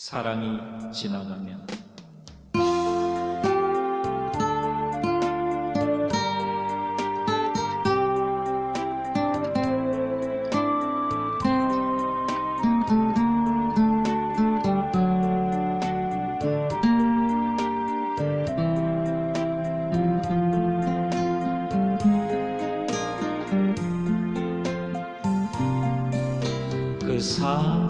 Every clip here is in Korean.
사랑이 지나가면. 그 사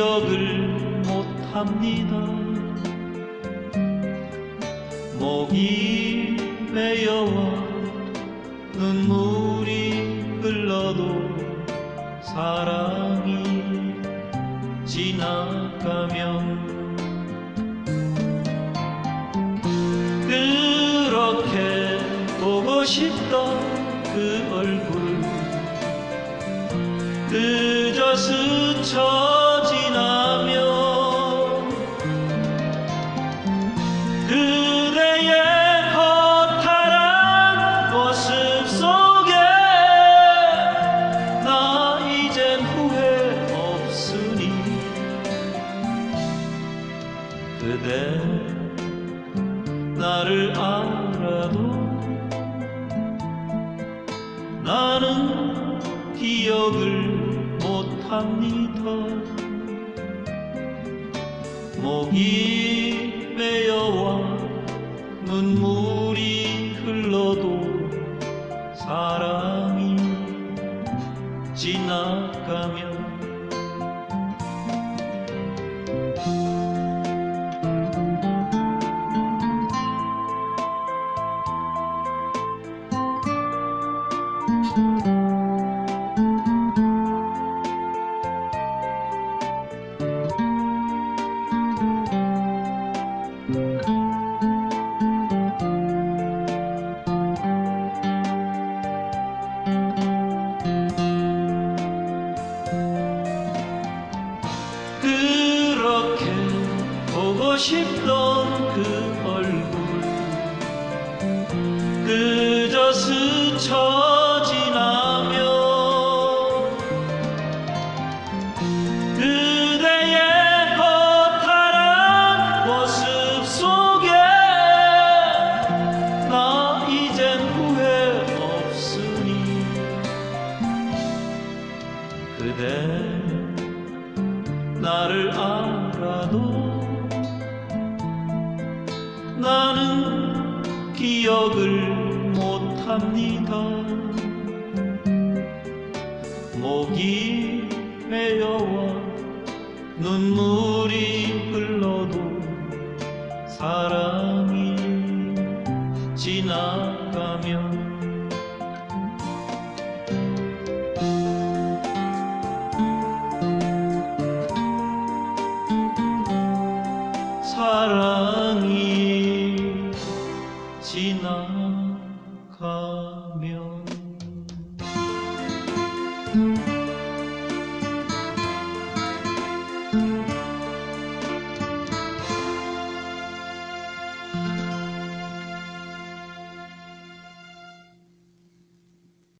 기억을 못합니다. 목이 메여와 눈물이 흘러도 사랑이 지나가면 그렇게 보고 싶던 그 얼굴 그저 스쳐 그대 나를 알아도 나는 기억을 못합니다. 목이 메여와 눈물이 흘러도 사랑이 지나가면 싶던 그 얼굴. 그저 스쳐 지나면 그대의 허탈한 모습 속에 나 이젠 후회 없으니 그대 나를 알아도 기억을 못합니다. 목이 메여와 눈물이 흘러도 사랑이 지나가면 사랑